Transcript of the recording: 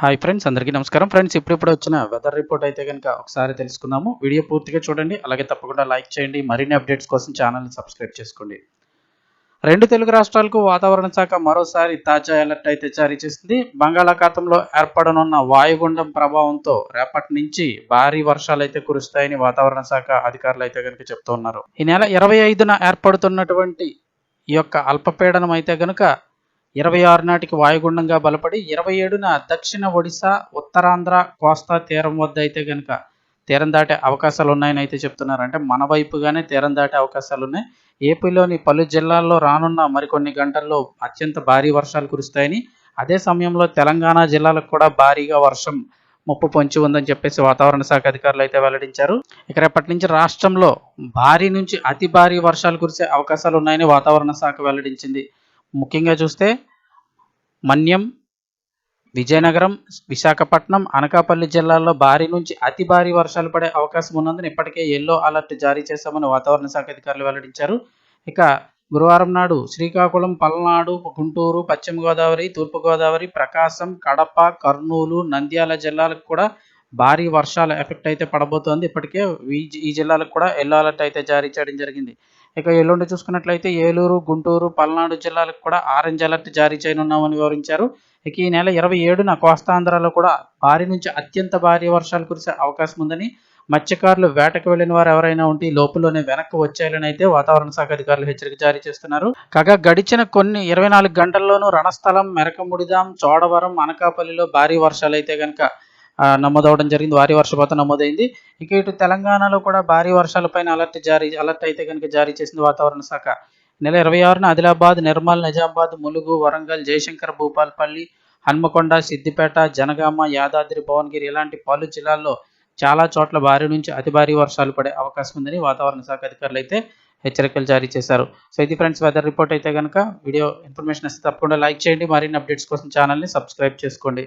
Hi friends అందరికీ నమస్కారం. Friends ఇప్పుడిప్పుడు వచ్చిన వెదర్ రిపోర్ట్ అయితే కనుక ఒకసారి తెలుసుకుందాము. వీడియో పూర్తిగా చూడండి అలాగే తప్పకుండా లైక్ చేయండి. మరిన్ని అప్డేట్స్ కోసం ఛానల్ని సబ్స్క్రైబ్ చేసుకోండి. రెండు తెలుగు రాష్ట్రాలకు వాతావరణ శాఖ మరోసారి తాజా అలర్ట్ అయితే జారీ చేసింది. బంగాళాఖాతంలో ఏర్పడనున్న వాయుగుండం ప్రభావంతో రేపటి నుంచి భారీ వర్షాలు అయితే కురుస్తాయని వాతావరణ శాఖ అధికారులు అయితే కనుక చెప్తూ ఉన్నారు. ఈ నెల ఇరవై ఐదున ఏర్పడుతున్నటువంటి ఈ యొక్క అల్పపీడనం అయితే కనుక ఇరవై ఆరు నాటికి వాయుగుండంగా బలపడి ఇరవై ఏడున దక్షిణ ఒడిశా ఉత్తరాంధ్ర కోస్తా తీరం వద్ద అయితే కనుక తీరం దాటే అవకాశాలు ఉన్నాయని అయితే చెప్తున్నారు. అంటే మన వైపుగానే తీరం దాటే అవకాశాలు ఉన్నాయి ఏపీలోని పలు జిల్లాల్లో రానున్న మరికొన్ని గంటల్లో అత్యంత భారీ వర్షాలు కురుస్తాయని అదే సమయంలో తెలంగాణ జిల్లాలకు కూడా భారీగా వర్షం ముప్పు పొంచి ఉందని చెప్పేసి వాతావరణ శాఖ అధికారులు అయితే వెల్లడించారు. ఇక రేపటి నుంచి రాష్ట్రంలో భారీ నుంచి అతి భారీ వర్షాలు కురిసే అవకాశాలు ఉన్నాయని వాతావరణ శాఖ వెల్లడించింది. ముఖ్యంగా చూస్తే మన్యం విజయనగరం విశాఖపట్నం అనకాపల్లి జిల్లాల్లో భారీ నుంచి అతి భారీ వర్షాలు పడే అవకాశం ఉన్నందున ఇప్పటికే ఎల్లో అలర్ట్ జారీ చేశామని వాతావరణ శాఖ అధికారులు వెల్లడించారు. ఇక గురువారం నాడు శ్రీకాకుళం పల్నాడు గుంటూరు పశ్చిమ గోదావరి తూర్పుగోదావరి ప్రకాశం కడప కర్నూలు నంద్యాల జిల్లాలకు కూడా భారీ వర్షాల ఎఫెక్ట్ అయితే పడబోతోంది. ఇప్పటికే ఈ జిల్లాలకు కూడా ఎల్లో అలర్ట్ అయితే జారీ చేయడం జరిగింది. ఇక ఎల్లుండి చూసుకున్నట్లయితే ఏలూరు గుంటూరు పల్నాడు జిల్లాలకు కూడా ఆరెంజ్ అలర్ట్ జారీ చేయనున్నామని వివరించారు. ఇక ఈ నెల ఇరవై ఏడున కోస్తాంధ్రలో కూడా భారీ నుంచి అత్యంత భారీ వర్షాలు కురిసే అవకాశం ఉందని మత్స్యకారులు వేటకు వెళ్ళిన వారు ఎవరైనా ఉంటే లోపులోనే వెనక్కి వచ్చేయాలని అయితే వాతావరణ శాఖ అధికారులు హెచ్చరిక జారీ చేస్తున్నారు. కాగా గడిచిన కొన్ని ఇరవై నాలుగు గంటల్లోనూ రణస్థలం మెరకముడిదాం చోడవరం అనకాపల్లిలో భారీ వర్షాలు అయితే కనుక నమోదవడం జరిగింది. భారీ వర్షపాతం నమోదైంది. ఇక ఇటు తెలంగాణలో కూడా భారీ వర్షాలపైన అలర్ట్ జారీ అలర్ట్ అయితే కనుక జారీ చేసింది వాతావరణ శాఖ. నెల ఇరవై ఆరున ఆదిలాబాద్ నిర్మల్ నిజామాబాద్ ములుగు వరంగల్ జయశంకర్ భూపాల్పల్లి హన్మకొండ సిద్దిపేట జనగామ యాదాద్రి భువనగిరి ఇలాంటి పలు జిల్లాల్లో చాలా చోట్ల భారీ నుంచి అతి భారీ వర్షాలు పడే అవకాశం ఉందని వాతావరణ శాఖ అధికారులు అయితే హెచ్చరికలు జారీ చేశారు. సో ఇది ఫ్రెండ్స్ వెదర్ రిపోర్ట్ అయితే కనుక వీడియో ఇన్ఫర్మేషన్ ఇస్తే తప్పకుండా లైక్ చేయండి. మరిన్ని అప్డేట్స్ కోసం ఛానల్ని సబ్స్క్రైబ్ చేసుకోండి.